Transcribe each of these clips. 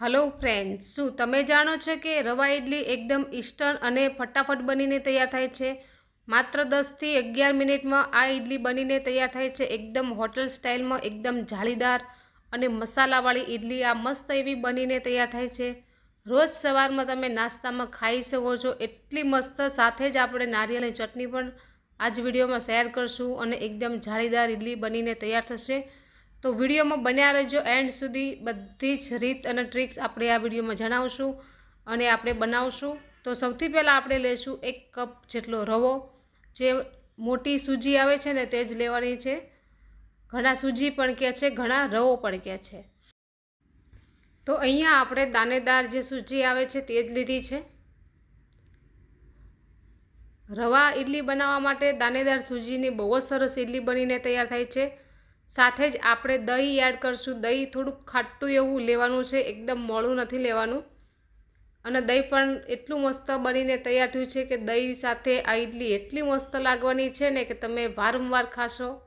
Hello friends શું તમે જાણો છો કે રવા ઇડલી એકદમ ઇસ્ટર્ન અને ફટાફટ બનીને તૈયાર થાય છે? માત્ર દસથી અગિયાર મિનિટમાં આ ઇડલી બનીને તૈયાર થાય છે. એકદમ હોટલ સ્ટાઇલમાં, એકદમ જાળીદાર અને મસાલાવાળી ઇડલી આ મસ્ત એવી બનીને તૈયાર થાય છે. રોજ સવારમાં તમે નાસ્તામાં ખાઈ શકો છો. એટલી મસ્ત સાથે જ આપણે નારિયેળની ચટણી પણ આ જ વિડીયોમાં શેર કરશું અને એકદમ જાળીદાર ઇડલી બનીને તૈયાર થશે. તો વિડીયોમાં બન્યા રહેજો. એન્ડ સુધી બધી જ રીત અને ટ્રિક્સ આપણે આ વિડીયોમાં જણાવશું અને આપણે બનાવશું. તો સૌથી પહેલાં આપણે લઈશું એક કપ જેટલો રવો. જે મોટી સૂજી આવે છે ને તે જ લેવાની છે. ઘણા સૂજી પણ કહે છે, ઘણા રવો પણ કહે છે. તો અહીંયા આપણે દાનેદાર જે સૂજી આવે છે તે જ લીધી છે. રવા ઇડલી બનાવવા માટે દાનેદાર સૂજીની બહુ જ સરસ ઇડલી બનીને તૈયાર થાય છે. સાથે જ આપણે દહીં એડ કરશું. દહીં થોડુંક ખાટું એવું લેવાનું છે. એકદમ મોડું નથી લેવાનું. અને દહીં પણ એટલું મસ્ત બનીને તૈયાર થયું છે કે દહીં સાથે આ ઇડલી એટલી મસ્ત લાગવાની છે ને કે તમે વારંવાર ખાશો.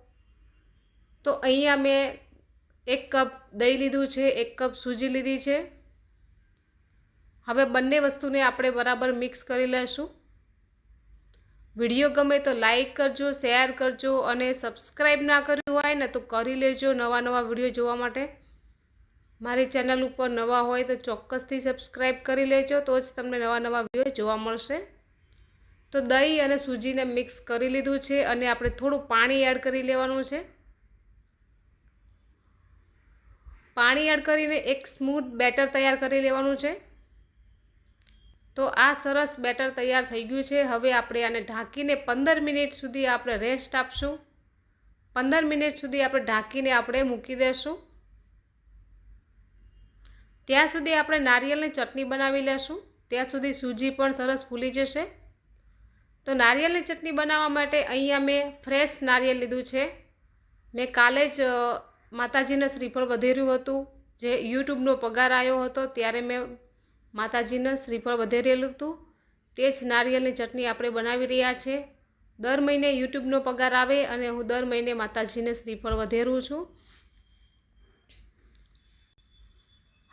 તો અહીંયા મેં એક કપ દહીં લીધું છે, એક કપ સૂજી લીધી છે. હવે બંને વસ્તુને આપણે બરાબર મિક્સ કરી લઈશું વીડિયો ગમે તો લાઈક કરજો, શેર કરજો અને સબસ્ક્રાઈબ ના કર્યું હોય ને તો કરી લેજો નવા નવા વીડિયો જોવા માટે. મારી ચેનલ ઉપર નવા હોય તો ચોક્કસથી સબસ્ક્રાઈબ કરી લેજો, તો જ તમને નવા નવા વીડિયો જોવા મળશે. તો દહીં અને સૂજીને મિક્સ કરી લીધું છે અને આપણે થોડું પાણી એડ કરી લેવાનું છે. પાણી એડ કરીને એક સ્મૂથ બેટર તૈયાર કરી લેવાનું છે. તો આ સરસ બેટર તૈયાર થઈ ગયું છે. હવે આપણે આને ઢાંકીને પંદર મિનિટ સુધી આપણે રેસ્ટ આપશું. પંદર મિનિટ સુધી આપણે ઢાંકીને આપણે મૂકી દઈશું ત્યાં સુધી આપણે નારિયેળની ચટણી બનાવી લેશું. ત્યાં સુધી સૂજી પણ સરસ ફૂલી જશે. તો નારિયેળની ચટણી બનાવવા માટે અહીંયા મેં ફ્રેશ નારિયેળ લીધું છે. મેં કાલે જ માતાજીને શ્રીફળ વધેર્યું હતું. જે યુટ્યુબનો પગાર આવ્યો હતો, ત્યારે મેં માતાજીને શ્રીફળ વધેરેલું હતું તે જ નારિયેળની ચટણી આપણે બનાવી રહ્યા છે. દર મહિને યુટ્યુબનો પગાર આવે અને હું દર મહિને માતાજીને શ્રીફળ વધેરું છું.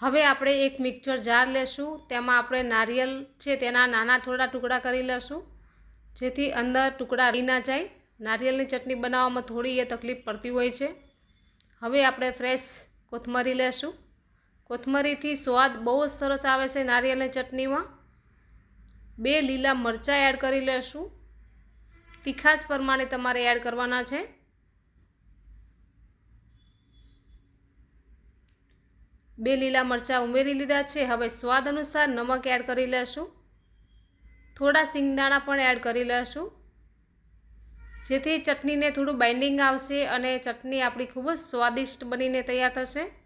હવે આપણે એક મિક્સર જાર લેશું. તેમાં આપણે નારિયેલ છે તેના નાના થોડા ટુકડા કરી લેશું. જેથી અંદર ટુકડા રહી ના જાય. નારિયેળની ચટણી બનાવવામાં થોડી એ તકલીફ પડતી હોય છે. હવે આપણે ફ્રેશ કોથમરી લેશું. કોથમરીથી સ્વાદ બહુ જ સરસ આવે છે નારિયેળની ચટણીમાં. બે લીલા મરચાં એડ કરી લેશું. તીખાસ પ્રમાણે તમારે એડ કરવાના છે. બે લીલા મરચાં ઉમેરી લીધા છે. હવે સ્વાદ અનુસાર નમક એડ કરી લેશું. થોડા સિંગદાણા પણ એડ કરી લેશું. જેથી ચટણીને થોડું બાઇન્ડિંગ આવશે અને ચટણી આપણી ખૂબ જ સ્વાદિષ્ટ બનીને તૈયાર થશે.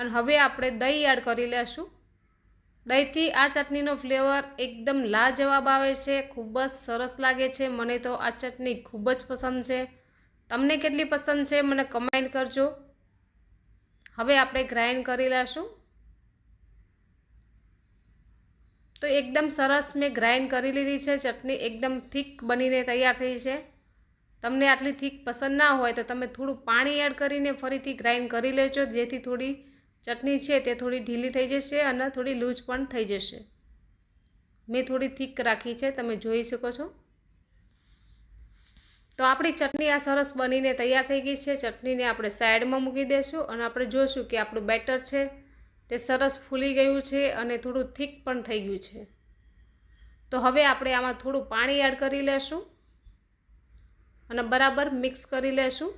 અને હવે આપણે દહીં એડ કરી લેશું. દહીંથી આ ચટણીનો ફ્લેવર એકદમ લાજવાબ આવે છે, ખૂબ જ સરસ લાગે છે. મને તો આ ચટણી ખૂબ જ પસંદ છે. તમને કેટલી પસંદ છે મને કમેન્ટ કરજો. હવે આપણે ગ્રાઇન્ડ કરી લેશું. તો એકદમ સરસ મેં ગ્રાઇન્ડ કરી લીધી છે. ચટણી એકદમ થીક બનીને તૈયાર થઈ છે. તમને આટલી થીક પસંદ ના હોય તો તમે થોડું પાણી એડ કરીને ફરીથી ગ્રાઇન્ડ કરી લેજો, જેથી થોડી ચટણી છે તે થોડી ઢીલી થઈ જશે અને થોડી લૂઝ પણ થઈ જશે. મેં થોડી થીક રાખી છે, તમે જોઈ શકો છો. તો આપણી ચટણી આ સરસ બનીને તૈયાર થઈ ગઈ છે. ચટણીને આપણે સાઈડમાં મૂકી દઈશું અને આપણે જોઈશું કે આપણું બેટર છે. તે સરસ ફૂલી ગયું છે અને થોડું થીક પણ થઈ ગયું છે. તો હવે આપણે આમાં થોડું પાણી એડ કરી લેશું અને બરાબર મિક્સ કરી લેશું.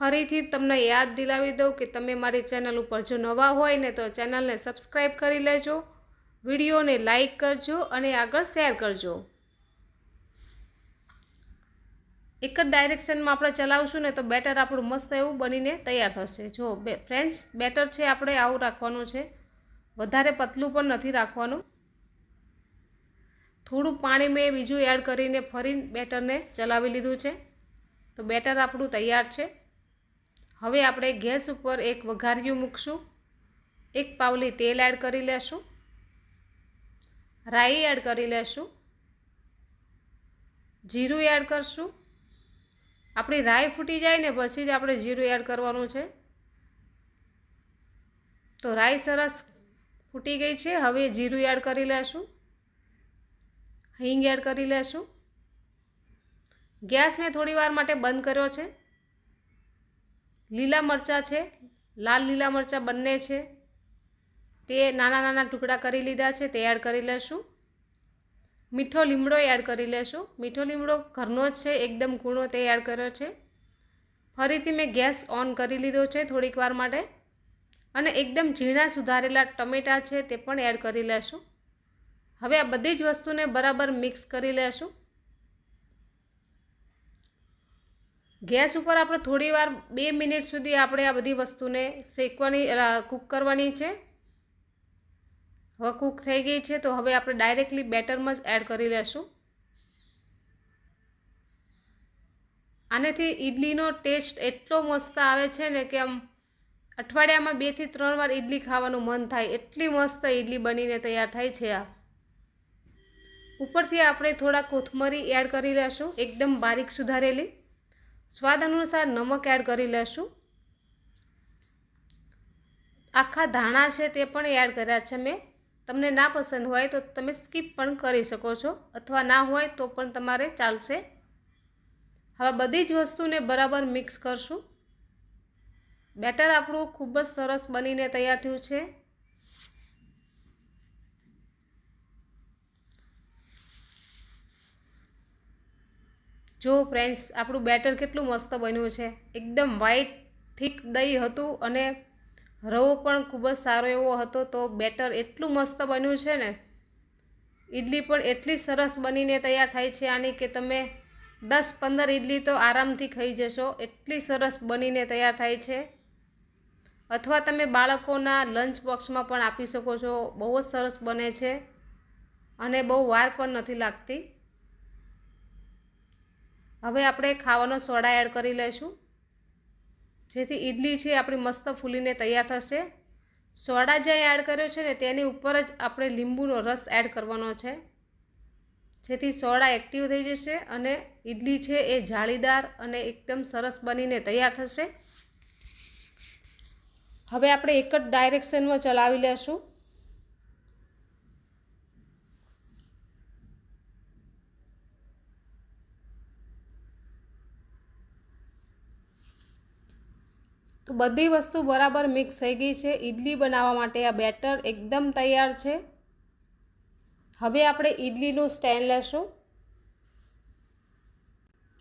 ફરીથી તમને યાદ દિલાવી દઉં કે તમે મારી ચેનલ ઉપર જો નવા હોય ને તો ચેનલને સબસ્ક્રાઈબ કરી લેજો, વિડીયોને લાઈક કરજો અને આગળ શેર કરજો. એક જ ડાયરેક્શનમાં આપણે ચલાવશું ને તો બેટર આપણું મસ્ત એવું બનીને તૈયાર થશે. જો બે ફ્રેન્ડ્સ, બેટર છે આપણે આવું રાખવાનું છે. વધારે પતલું પણ નથી રાખવાનું. થોડું પાણી મેં બીજું એડ કરીને ફરી બેટરને ચલાવી લીધું છે. તો બેટર આપણું તૈયાર છે. હવે આપણે ગેસ ઉપર એક વઘારિયું મૂકશું. એક પાવલી તેલ એડ કરી લેશું. રાઈ એડ કરી લેશું. જીરું એડ કરશું. આપણી રાઈ ફૂટી જાય ને પછી જ આપણે જીરું એડ કરવાનું છે. તો રાઈ સરસ ફૂટી ગઈ છે. હવે જીરું એડ કરી લેશું. હિંગ એડ કરી લેશું. ગેસ મેં થોડી વાર માટે બંધ કર્યો છે. લીલા મરચાં છે, લાલ લીલા મરચાં બંને છે. તે નાના નાના ટુકડા કરી લીધા છે, તે એડ કરી લેશું. મીઠો લીમડો એડ કરી લેશું. મીઠો લીમડો ઘરનો જ છે, એકદમ કૂણો તે એડ કર્યો છે. ફરીથી મેં ગેસ ઓન કરી લીધો છે થોડીક વાર માટે. અને એકદમ ઝીણા સુધારેલા ટમેટાં છે, તે પણ એડ કરી લેશું. હવે આ બધી જ વસ્તુને બરાબર મિક્સ કરી લેશું. ગેસ ઉપર આપણે થોડી વાર બે મિનિટ સુધી આપણે આ બધી વસ્તુને શેકવાની કૂક કરવાની છે. હવે કૂક થઈ ગઈ છે તો હવે આપણે ડાયરેક્ટલી બેટરમાં જ એડ કરી લેશું. આનેથી ઈડલીનો ટેસ્ટ એટલો મસ્ત આવે છે ને કે આમ અઠવાડિયામાં બેથી ત્રણ વાર ઈડલી ખાવાનું મન થાય. એટલી મસ્ત ઈડલી બનીને તૈયાર થાય છે આ. ઉપરથી આપણે થોડા કોથમરી એડ કરી લેશું. એકદમ બારીક સુધારેલી. સ્વાદ અનુસાર નમક એડ કરી લેશું. આખા ધાણા છે તે પણ એડ કર્યા છે મેં. તમને ના પસંદ હોય તો તમે સ્કીપ પણ કરી શકો છો. અથવા ના હોય તો પણ તમારે ચાલશે. હવે બધી જ વસ્તુને બરાબર મિક્સ કરશું. બેટર આપણું ખૂબ જ સરસ બનીને તૈયાર થયું છે. જો ફ્રેન્ડ્સ આપણું બેટર કેટલું મસ્ત બન્યું છે. એકદમ વ્હાઈટ થીક દહીં હતું અને રવો પણ ખૂબ જ સારો એવો હતો. તો બેટર એટલું મસ્ત બન્યું છે ને. ઈડલી પણ એટલી સરસ બનીને તૈયાર થાય છે આની કે તમે દસ પંદર ઈડલી તો આરામથી ખાઈ જશો. એટલી સરસ બનીને તૈયાર થાય છે. અથવા તમે બાળકોના લંચ બોક્સમાં પણ આપી શકો છો. બહુ જ સરસ બને છે અને બહુ વાર પણ નથી લાગતી. હવે આપણે ખાવાનો સોડા એડ કરી લઈશું જેથી ઈડલી છે આપણી મસ્ત ફૂલીને તૈયાર થશે. સોડા જ્યાં એડ કર્યો છે ને તેની ઉપર જ આપણે લીંબુનો રસ એડ કરવાનો છે. જેથી સોડા એક્ટિવ થઈ જશે અને ઈડલી છે એ જાળીદાર અને એકદમ સરસ બનીને તૈયાર થશે. હવે આપણે એક જ ડાયરેક્શનમાં ચલાવી લેશું. તો બધી વસ્તુ બરાબર મિક્સ થઈ ગઈ છે. ઈડલી બનાવવા માટે આ બેટર એકદમ તૈયાર છે. હવે આપણે ઈડલીનું સ્ટેન્ડ લેશું.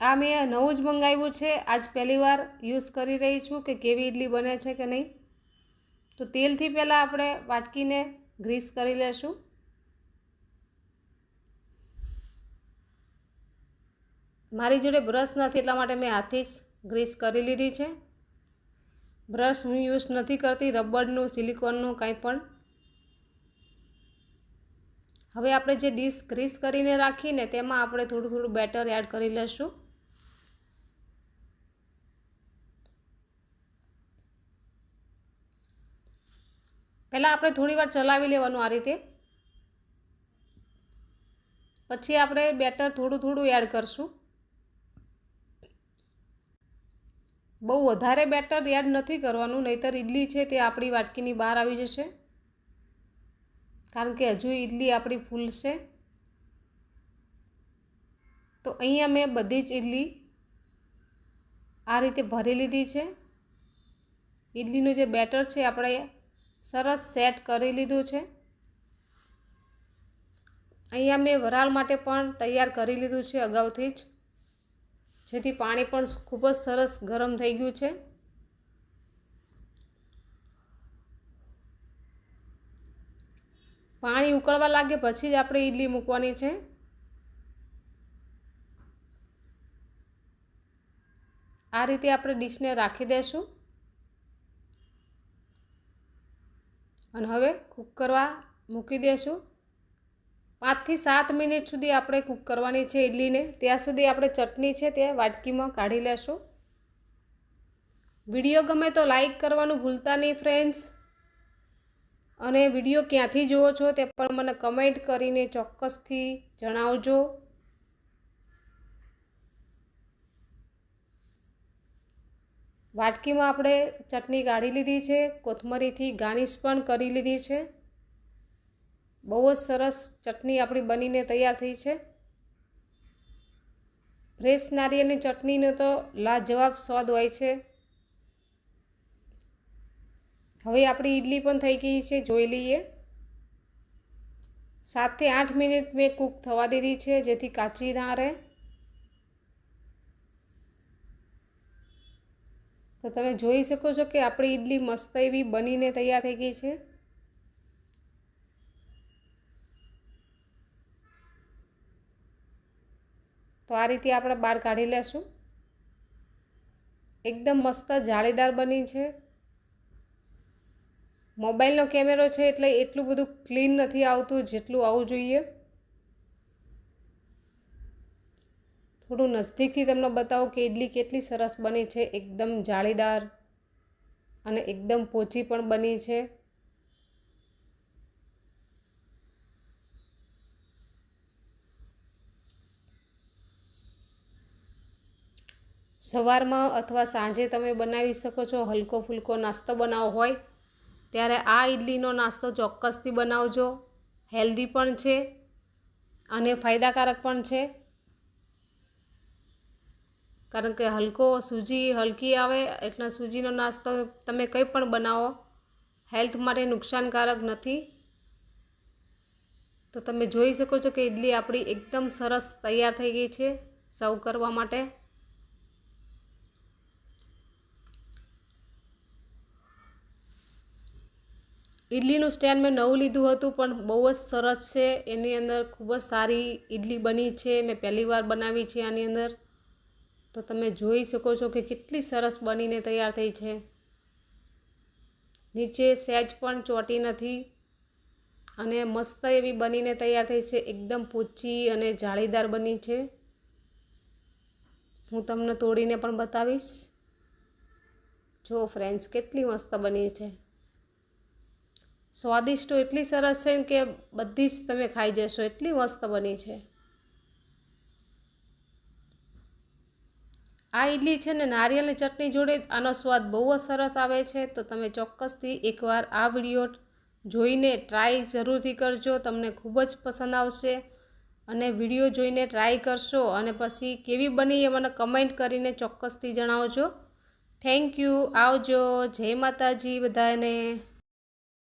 આ મેં નવું જ મંગાવ્યું છે. આજ પહેલી વાર યુઝ કરી રહી છું કે કેવી ઈડલી બને છે કે નહીં. તો તેલથી પહેલાં આપણે વાટકીને ગ્રીસ કરી લેશું. મારી જોડે બ્રશ નથી, એટલા માટે મેં હાથથી જ ગ્રીસ કરી લીધી છે. બ્રશ હું યુઝ નથી કરતી, રબરનું, સિલિકોનનું કાંઈ પણ. હવે આપણે જે ડીશ ગ્રીસ કરીને રાખીને તેમાં આપણે થોડું થોડું બેટર એડ કરી લઈશું પહેલાં આપણે થોડી વાર ચલાવી લેવાનું આ રીતે. પછી આપણે બેટર થોડું થોડું એડ કરશું. બહુ વધારે બેટર એડ નથી કરવાનું, નહીંતર ઈડલી છે તે આપણી વાટકીની બહાર આવી જશે. કારણ કે હજુ ઈડલી આપણી ફૂલશે તો અહીંયા મેં બધી જ ઈડલી આ રીતે ભરી લીધી છે. ઈડલીનું જે બેટર છે આપણે સરસ સેટ કરી લીધું છે. અહીંયા મેં વરાળ માટે પણ તૈયાર કરી લીધું છે અગાઉથી જ. જેથી પાણી પણ ખૂબ જ સરસ ગરમ થઈ ગયું છે. પાણી ઉકળવા લાગે પછી જ આપણે ઈડલી મૂકવાની છે. આ રીતે આપણે ડીશને રાખી દઈશું અને હવે કૂક કરવા મૂકી દઈશું પાંચથી સાત મિનિટ સુધી આપણે કૂક કરવાની છે ઇડલીને ત્યાં સુધી આપણે ચટણી છે તે વાટકીમાં કાઢી લેશું. વીડિયો ગમે તો લાઈક કરવાનું ભૂલતા નહીં ફ્રેન્ડ્સ. અને વીડિયો ક્યાંથી જુઓ છો તે પણ મને કમેન્ટ કરીને ચોક્કસથી જણાવજો. વાટકીમાં આપણે ચટણી કાઢી લીધી છે, કોથમરીથી ગાર્નિશ પણ કરી લીધી છે. બહુ જ સરસ ચટણી આપણી બનીને તૈયાર થઈ છે. ફ્રેશ નારિયેળની ચટણીનો તો લાજવાબ સ્વાદ હોય છે. હવે આપણી ઈડલી પણ થઈ ગઈ છે, જોઈ લઈએ. સાતથી આઠ મિનિટ મેં કૂક થવા દીધી છે, જેથી કાચી ના રહે. તો તમે જોઈ શકો છો કે આપણી ઈડલી મસ્ત એવી બનીને તૈયાર થઈ ગઈ છે. તો આ રીતે આપણે બહાર કાઢી લેશું. એકદમ મસ્ત જાળીદાર બની છે. મોબાઈલનો કેમેરો છે એટલે એટલું બધું ક્લીન નથી આવતું જેટલું આવવું જોઈએ. થોડું નજીકથી તમને બતાવું કે ઇડલી કેટલી સરસ બની છે. એકદમ જાળીદાર અને એકદમ પોચી પણ બની છે. સવારમાં અથવા સાંજે તમે બનાવી શકો છો. હલકો ફૂલકો નાસ્તો બનાવો હોય, ત્યારે આ ઇડલીનો નાસ્તો ચોક્કસથી બનાવજો. હેલ્ધી પણ છે અને ફાયદાકારક પણ છે. કારણ કે હલકો સૂજી હલકી આવે, એટલે સૂજીનો નાસ્તો તમે કંઈ પણ બનાવો, હેલ્થ માટે નુકસાનકારક નથી. તો તમે જોઈ શકો છો કે ઇડલી આપણી એકદમ સરસ તૈયાર થઈ ગઈ છે. સર્વ કરવા માટે ઇડલીનું સ્ટેન્ડ મેં નવું લીધું હતું, પણ બહુ જ સરસ છે. એની અંદર ખૂબ જ સારી ઇડલી બની છે. મેં પહેલી વાર બનાવી છે આની અંદર. તો તમે જોઈ શકો છો કે કેટલી સરસ બનીને તૈયાર થઈ છે. નીચે સહેજ પણ ચોટી નથી અને મસ્ત એવી બનીને તૈયાર થઈ છે. એકદમ પોચી અને જાળીદાર બની છે. હું તમને તોડીને પણ બતાવીશ. જો ફ્રેન્ડ્સ, કેટલી મસ્ત બની છે. સ્વાદિષ્ટ એટલી સરસ છે કે બધી જ તમે ખાઈ જશો, એટલી મસ્ત બની છે. આ ઇડલી છે ને નારિયેળની ચટણી જોડે આનો સ્વાદ બહુ જ સરસ આવે છે, તો તમે ચોક્કસથી એકવાર આ વીડિયો જોઈને ટ્રાય જરૂરથી કરજો, તમને ખૂબ જ પસંદ આવશે. અને વીડિયો જોઈને ટ્રાય કરશો અને પછી કેવી બની એ મને કમેન્ટ કરીને ચોક્કસથી જણાવજો. થેન્ક યુ, આવજો. જય માતાજી બધાને.